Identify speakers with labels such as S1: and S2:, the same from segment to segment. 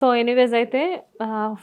S1: So anyways అయితే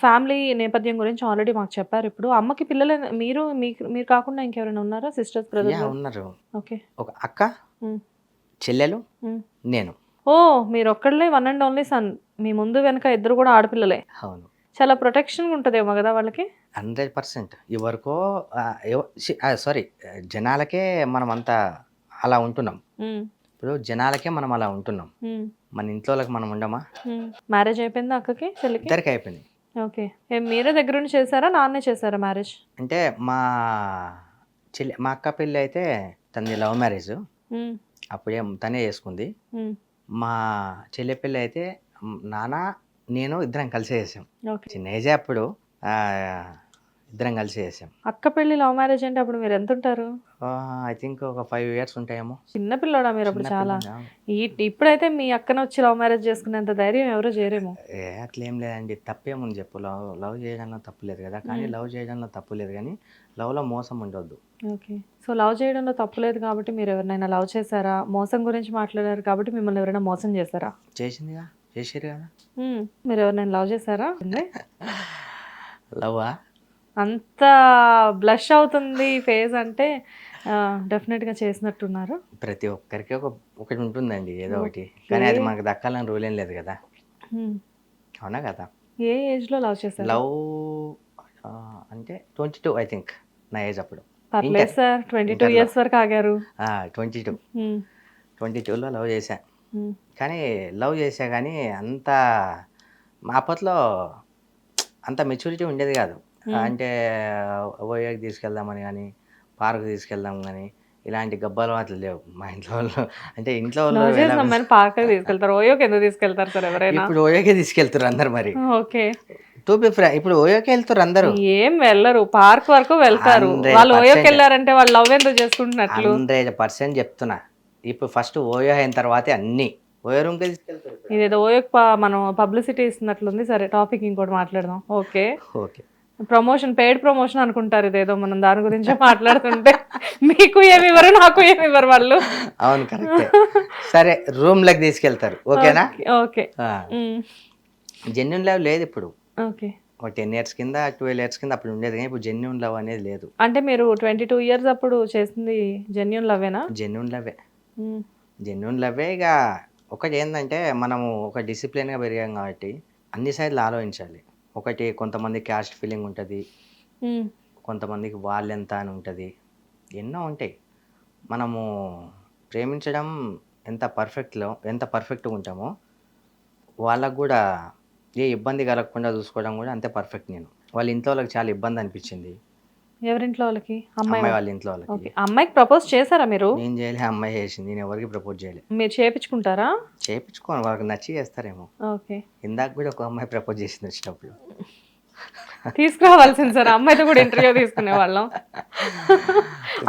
S1: family నేపథ్యం గురించి ఆల్రెడీ మాకు చెప్పారు. ఇప్పుడు అమ్మకి పిల్లలు మీరు మీకు మీరు కాకుండా ఇంకెవరైనా ఉన్నారా? సిస్టర్స్ బ్రదర్స్ ఉన్నారు. ఓకే.
S2: ఒక అక్క. చెల్లెలు. నేను.
S1: ఓ మీరు ఒక్కళ్ళే వన్ అండ్ ఓన్లీ సన్ మీ ముందు వెనక ఇద్దరు కూడా ఆడపిల్లలే.
S2: అవును.
S1: చాలా ప్రొటెక్షన్ ఉంటుందేమో కదా వాళ్ళకి?
S2: Hundred percent. ఇవరకు సారీ జనాలకే మనం అంతా అలా ఉంటున్నాం. ఇప్పుడు జనాలకే మనం అలా ఉంటున్నాం. మన ఇంట్లో మనం ఉండమా.
S1: మ్యారేజ్ అయిపోయిందా అక్కకి చెల్లికి?
S2: ఇద్దరికి అయిపోయింది.
S1: ఓకే. మీరే దగ్గరుండి చేశారా నాన్నే చేశారా మ్యారేజ్?
S2: అంటే మా చెల్లి మా అక్క పెళ్ళి అయితే తనది లవ్ మ్యారేజ్. అప్పుడే తనే చేసుకుంది. మా చెల్లి పెళ్ళి అయితే నాన్న నేను ఇద్దరం కలిసి చేసాం.
S1: ఓకే.
S2: చిన్న ఏజే అప్పుడు. ఇద్దరం కలిసి చేసాం.
S1: అక్క పెళ్ళి లవ్ మ్యారేజ్ అంటే అప్పుడు మీరు ఎంత ఉంటారు
S2: ఐ థింక్ ఒక ఫైవ్ ఇయర్స్ ఉంటాయేమో.
S1: చిన్న పిల్లడా మీరు అప్పుడు చాలా. ఈ ఇప్పుడైతే మీ అక్కన వచ్చి లవ్ మ్యారేజ్ చేసుకునేంత ధైర్యం ఎవరో చేయరేమో?
S2: ఏ అట్లేం లేదండి. తప్పేముంది చెప్పు. లవ్ లవ్ చేయడంలో తప్పు లేదు కదా. కానీ. లవ్ చేయడంలో తప్పు లేదు కానీ లవ్లో మోసం ఉండొద్దు.
S1: ఓకే. సో లవ్ చేయడంలో తప్పులేదు కాబట్టి మీరు ఎవరినైనా లవ్ చేశారా? మోసం గురించి మాట్లాడారు కాబట్టి మిమ్మల్ని ఎవరైనా మోసం చేశారా?
S2: చేసిందిగా చేసారు కదా.
S1: మీరు ఎవరినైనా లవ్ చేశారా?
S2: లవ్వా?
S1: అంత బ్లష్ అవుతుంది ఫేస్ అంటే డెఫినెట్గా చేసినట్టున్నారు
S2: ప్రతి ఒక్కరికి ఒక ఒకటి ఉంటుందండి ఏదో ఒకటి కానీ అది మనకు దక్కాలని రూల్ ఏం లేదు కదా. అవునా కదా
S1: ఏ ఏజ్లో లవ్ చేశారు
S2: లవ్ అంటే ట్వంటీ టూ ఐ థింక్ నా ఏజ్ అప్పుడు
S1: పర్లేదు సార్ ట్వంటీ టూ. ఇయర్స్ వరకు ఆగారు
S2: ట్వంటీ టూ. ట్వంటీ టూలో లవ్ చేశా. కానీ లవ్ చేశా కానీ అంత మా అప్పట్లో అంత మెచ్యూరిటీ ఉండేది కాదు. అంటే ఓయోకి తీసుకెళ్దామని కానీ పార్క్ తీసుకెళ్దాం కానీ ఇలాంటి గబ్బాలు మాటలు లేవు. మా ఇంట్లో వాళ్ళు అంటే ఇంట్లో వాళ్ళు
S1: పార్క్ తీసుకెళ్తారు. ఓయోకి ఎందుకు తీసుకెళ్తారు సార్ ఎవరైనా?
S2: ఇప్పుడు ఓయోకే తీసుకెళ్తారు అందరు మరి.
S1: ఓకే.
S2: టూ బి ఫ్రా ఇప్పుడు ఓయోకే వెళ్తారు అందరూ.
S1: ఏం వెళ్ళరు. పార్క్ వరకు వెళ్తారు.
S2: 100%
S1: వాళ్ళు ఓయోకి వెళ్ళారంటే వాళ్ళు లవ్ ఎందుకు చేసుకుంటున్నట్లు?
S2: హండ్రెడ్ పర్సెంట్ చెప్తున్నా. ఇప్పుడు ఫస్ట్ ఓయో అయిన తర్వాతే అన్ని. ఓయో రూమ్కే తీసుకెళ్తారు.
S1: ఇదేదో ఓయోకి ప- మనం పబ్లిసిటీ ఇస్తున్నట్లుంది. సరే టాపిక్ ఇంకోటి మాట్లాడదాం. Okay.
S2: Okay.
S1: Promotion paid promotion అనుకుంటారు ఇదేదో మనం దాని గురించి మాట్లాడుతుంటే. మీకు ఏమి ఇవ్వరు నాకు ఏమి ఇవ్వరు వాళ్ళు.
S2: అవును కరెక్టే. సరే రూమ్లకు తీసుకెళ్తారు. ఓకేనా?
S1: ఓకే
S2: జెన్యున్ లవ్ లేదు ఇప్పుడు.
S1: ఓకే.
S2: ఒక టెన్ ఇయర్స్ కింద ట్వెల్వ్ ఇయర్స్ కింద అప్పుడు ఉండేది కానీ ఇప్పుడు జెన్యున్ లవ్ అనేది లేదు.
S1: అంటే మీరు ట్వంటీ టూ ఇయర్స్ అప్పుడు చేసింది జెన్యున్ లవేనా
S2: జెన్యున్ లవే జెన్యున్ లవే ఇక ఒకటి ఏంటంటే మనము ఒక డిసిప్లిన్గా పెరిగాం కాబట్టి అన్ని సైడ్లు ఆలోచించాలి. ఒకటి కొంతమంది క్యాస్ట్ ఫీలింగ్ ఉంటుంది. కొంతమందికి వాళ్ళెంత అని ఉంటుంది. ఎన్నో ఉంటాయి. మనము ప్రేమించడం ఎంత పర్ఫెక్ట్లో ఎంత పర్ఫెక్ట్గా ఉంటామో వాళ్ళకు కూడా ఏ ఇబ్బంది కలగకుండా చూసుకోవడం కూడా అంతే పర్ఫెక్ట్ నేను. వాళ్ళ ఇంట్లో వాళ్ళకి చాలా ఇబ్బంది అనిపించింది.
S1: ఎవరింట్లో వాళ్ళకి? అమ్మాయి
S2: వాళ్ళ ఇంట్లో వాళ్ళకి.
S1: అమ్మాయికి ప్రపోజ్ చేశారా మీరు?
S2: నేను చేయలే అమ్మాయి చేసింది. నేను ఎవరికి ప్రపోజ్ చేయలే.
S1: మీరు చేపించుకుంటారా?
S2: చేయించుకోను వాళ్ళకి నచ్చి చేస్తారేమో.
S1: ఓకే.
S2: ఇందాక కూడా ఒక అమ్మాయి ప్రపోజ్ చేసింది వచ్చినప్పుడు.
S1: తీసుకురావాల్సింది సార్. అమ్మాయితో కూడా ఇంటర్వ్యూ తీసుకునే వాళ్ళం.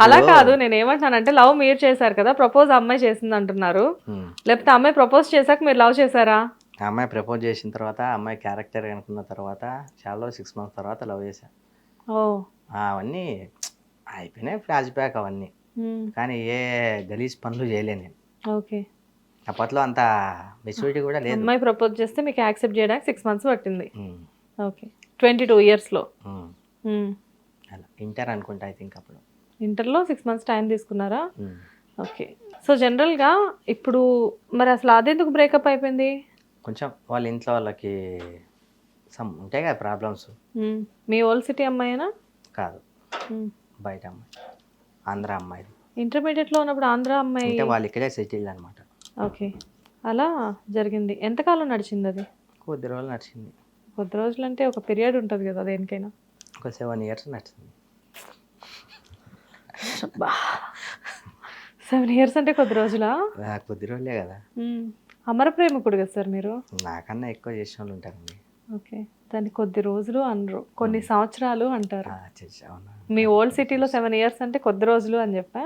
S1: అలా కాదు నేను ఏమంటున్నానంటే లవ్ మీరు చేశారు కదా ప్రపోజ్ అమ్మాయి చేసింది అంటున్నారు. లేకపోతే అమ్మాయి ప్రపోజ్ చేశాక మీరు లవ్ చేశారా?
S2: అమ్మాయి ప్రపోజ్ చేసిన తర్వాత అమ్మాయి క్యారెక్టర్ అనుకున్న తర్వాత చాలా సిక్స్ మంత్స్ తర్వాత లవ్ చేశాను
S1: ఓ.
S2: అవన్నీ అయిపోయినాయి ఫ్లాష్ బ్యాక్ అవన్నీ. కానీ ఏ గలీజ్ పనులు చేయలే నేను.
S1: ఓకే.
S2: అప్పట్లో అంత మెచ్యూరిటీ కూడా లేదు.
S1: అమ్మాయి ప్రపోజ్ చేస్తే మీకు యాక్సెప్ట్ చేయడానికి సిక్స్ మంత్స్ పట్టింది. ఓకే. ట్వంటీ టూ ఇయర్స్లో.
S2: అలా. ఇంటర్ అనుకుంటా ఐ థింక్ అప్పుడు.
S1: ఇంటర్లో సిక్స్ మంత్స్ టైం తీసుకున్నారా. ఓకే. సో జనరల్గా ఇప్పుడు మరి అసలు అదెందుకు బ్రేకప్ అయిపోయింది?
S2: కొంచెం వాళ్ళ ఇంట్లో వాళ్ళకి సమ్ ఉంటాయి కదా ప్రాబ్లమ్స్.
S1: మీ ఓల్డ్ సిటీ అమ్మాయినా?
S2: కాదు. బయట అమ్మాయి. ఆంధ్ర అమ్మాయి
S1: ఇంటర్మీడియట్లో ఉన్నప్పుడు ఆంధ్ర అమ్మాయి
S2: అంటే వాళ్ళు ఇక్కడే సెటిల్ అనమాట.
S1: ఓకే. అలా జరిగింది. ఎంతకాలం నడిచింది అది?
S2: కొద్ది రోజులు నడిచింది.
S1: కొద్ది రోజులు అంటే ఒక పీరియడ్ ఉంటుంది కదా దేనికైనా.
S2: ఒక సెవెన్ ఇయర్స్ నడిచింది.
S1: సెవెన్ ఇయర్స్ అంటే కొద్ది రోజులా?
S2: కొద్ది రోజులే కదా.
S1: అమర ప్రేమికుడు కదా సార్ మీరు?
S2: నాకన్నా ఎక్కువ చేసిన వాళ్ళు ఉంటారండి.
S1: ఓకే. దాన్ని కొద్ది రోజులు అనరు. కొన్ని సంవత్సరాలు అంటారు. మీ ఓల్డ్ సిటీలో సెవెన్ ఇయర్స్ అంటే కొద్ది రోజులు అని చెప్పా.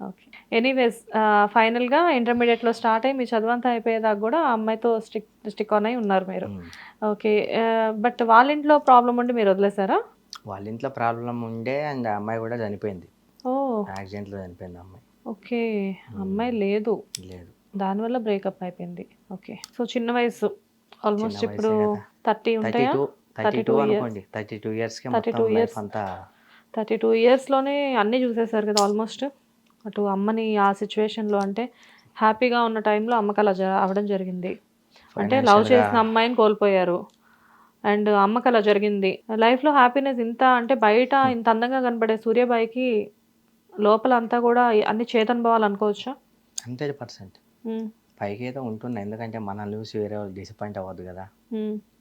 S1: ఓకే. ఎనీవేస్ ఫైనల్గా ఇంటర్మీడియట్లో స్టార్ట్ అయ్యి మీ చదువంతా అయిపోయేదాకా కూడా ఆ అమ్మాయితో స్టిక్ స్టిక్ ఆన్ అయి ఉన్నారు మీరు. ఓకే బట్ వాళ్ళ ఇంట్లో ప్రాబ్లం ఉండి మీరు వదిలేసారా
S2: వాళ్ళ ఇంట్లో ప్రాబ్లం ఉండే అండ్ అమ్మాయి కూడా చనిపోయింది.
S1: ఓ.
S2: యాక్సిడెంట్లో చనిపోయింది అమ్మాయి.
S1: ఓకే అమ్మాయి లేదు.
S2: లేదు.
S1: దానివల్ల బ్రేకప్ అయిపోయింది. ఓకే సో చిన్న వయసు ఆల్మోస్ట్ ఇప్పుడు. థర్టీ
S2: థర్టీ
S1: ఉంటాయా
S2: టూ థర్టీ టూ
S1: 32 years.
S2: అనుకోండి. థర్టీ టూ
S1: 32
S2: మొత్తం
S1: years.
S2: లైఫ్ అంతా
S1: థర్టీ టూ ఇయర్స్లోనే అన్నీ చూసేశారు కదా ఆల్మోస్ట్ అటు అమ్మని ఆ సిచ్యువేషన్లో అంటే హ్యాపీగా ఉన్న టైంలో అమ్మకి అలా జ- అవ్వడం జరిగింది. అంటే లవ్
S2: financial
S1: చేసిన అమ్మాయిని కోల్పోయారు. అండ్ అమ్మకి అలా జరిగింది. లైఫ్లో హ్యాపీనెస్ ఇంత అంటే బయట ఇంత అందంగా కనబడే సూర్యబాయికి లోపల అంతా కూడా అన్ని చేతనుభవాలు అనుకోవచ్చా?
S2: Hundred percent.
S1: ఉమ్,
S2: పైకి ఏదో ఉంటున్నా. ఎందుకంటే మనల్ని చూసి వేరే వాళ్ళు డిసప్పాయింట్ అవ్వద్దు కదా.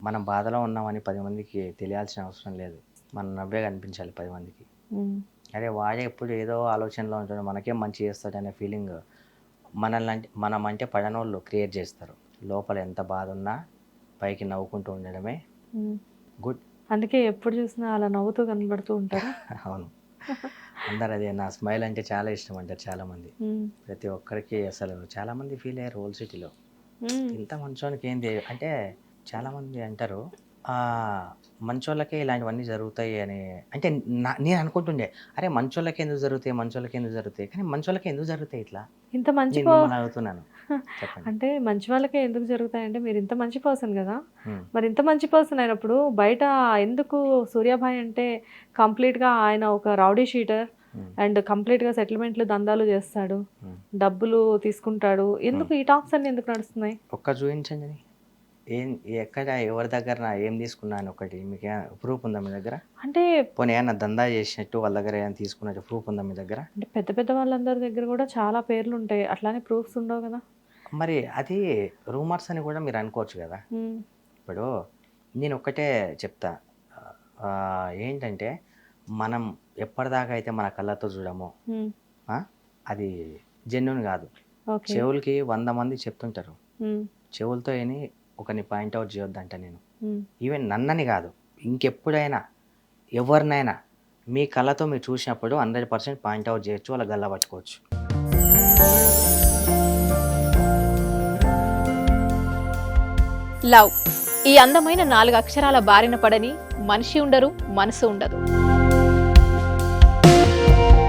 S2: మనం బాధలో ఉన్నామని పది మందికి తెలియాల్సిన అవసరం లేదు. మనం నవ్వే కనిపించాలి పది మందికి. అరే వాడే ఎప్పుడు ఏదో ఆలోచనలో ఉంటాడు. మనకేం మంచి చేస్తాడనే ఫీలింగ్ మనల్ని అంటే మనం అంటే పడనోళ్ళు క్రియేట్ చేస్తారు. లోపల ఎంత బాధ ఉన్నా పైకి నవ్వుకుంటూ ఉండడమే. గుడ్.
S1: అందుకే ఎప్పుడు చూసినా అలా నవ్వుతూ కనబడుతూ ఉంటారు.
S2: అవును. అందరు అదే నా స్మైల్ అంటే చాలా ఇష్టం అంటారు చాలామంది. ప్రతి ఒక్కరికి అసలు చాలామంది ఫీల్ అయ్యారు ఓల్డ్ సిటీలో. ఇంత మంచోనికి ఏంది అంటే చాలామంది అంటారు "ఆ, మంచోళ్ళకే ఇలాంటివన్నీ జరుగుతాయి అని. అంటే నా నేను అనుకుంటుండే అరే మంచోళ్ళకి ఎందుకు జరుగుతాయి మంచోళ్ళకి ఎందుకు జరుగుతాయి? కానీ మంచోళ్ళకి ఎందుకు జరుగుతాయి ఇట్లా?
S1: ఇంత మంచి
S2: అడుగుతున్నాను.
S1: అంటే మంచి వాళ్ళకే ఎందుకు జరుగుతాయంటే మీరు ఇంత మంచి పర్సన్ కదా. మరి ఇంత మంచి పర్సన్ అయినప్పుడు బయట ఎందుకు సూర్యాభాయ్ అంటే కంప్లీట్గా ఆయన ఒక రౌడీ షీటర్. అండ్ కంప్లీట్గా సెటిల్మెంట్లు దందాలు చేస్తాడు.
S2: Hmm.
S1: డబ్బులు తీసుకుంటాడు. ఎందుకు ఈ టాక్స్ అన్ని ఎందుకు నడుస్తున్నాయి?
S2: ఒక్క చూపించండి. ఏం ఎక్కడ ఎవరి దగ్గర ఏం తీసుకున్నాను ఒకటి మీకు ప్రూఫ్ ఉందా మీ దగ్గర?
S1: అంటే
S2: పోనీ ఏమన్నా దందా చేసినట్టు వాళ్ళ దగ్గర ఏమైనా తీసుకున్నట్టు ప్రూఫ్ ఉందా మీ దగ్గర?
S1: అంటే పెద్ద పెద్ద వాళ్ళందరి దగ్గర కూడా చాలా పేర్లు ఉంటాయి. అట్లానే ప్రూఫ్స్ ఉండవు కదా.
S2: మరి అది రూమర్స్ అని కూడా మీరు అనుకోవచ్చు కదా.
S1: Hmm.
S2: ఇప్పుడు నేను ఒక్కటే చెప్తా. ఏంటంటే మనం ఎప్పటిదాకా అయితే మన కళ్ళతో చూడమో అది జెన్యున్ కాదు. చెవులకి వంద మంది చెప్తుంటారు. చెవులతో విని ఒకని పాయింట్అవుట్ చేయొద్దంట నేను. ఈవెన్ నన్నని కాదు ఇంకెప్పుడైనా ఎవరినైనా మీ కళ్ళతో మీరు చూసినప్పుడు హండ్రెడ్ పర్సెంట్ పాయింట్అవుట్ చేయొచ్చు వాళ్ళ గల్ల పట్టుకోవచ్చు.
S3: లవ్. ఈ అందమైన నాలుగు అక్షరాల బారిన పడని మనిషి ఉండరు మనసు ఉండదు.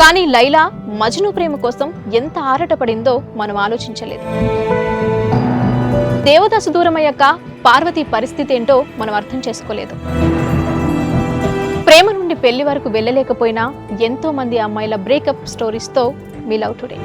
S3: కానీ లైలా మజ్ను ప్రేమ కోసం ఎంత ఆరాటపడిందో మనం ఆలోచించలేదు. దేవదాసు దూరమయ్యాక పార్వతి పరిస్థితి ఏంటో మనం అర్థం చేసుకోలేదు. ప్రేమ నుండి పెళ్ళి వరకు వెళ్ళలేకపోయినా ఎంతో మంది అమ్మాయిల బ్రేకప్ స్టోరీస్తో మీ లవ్ టుడే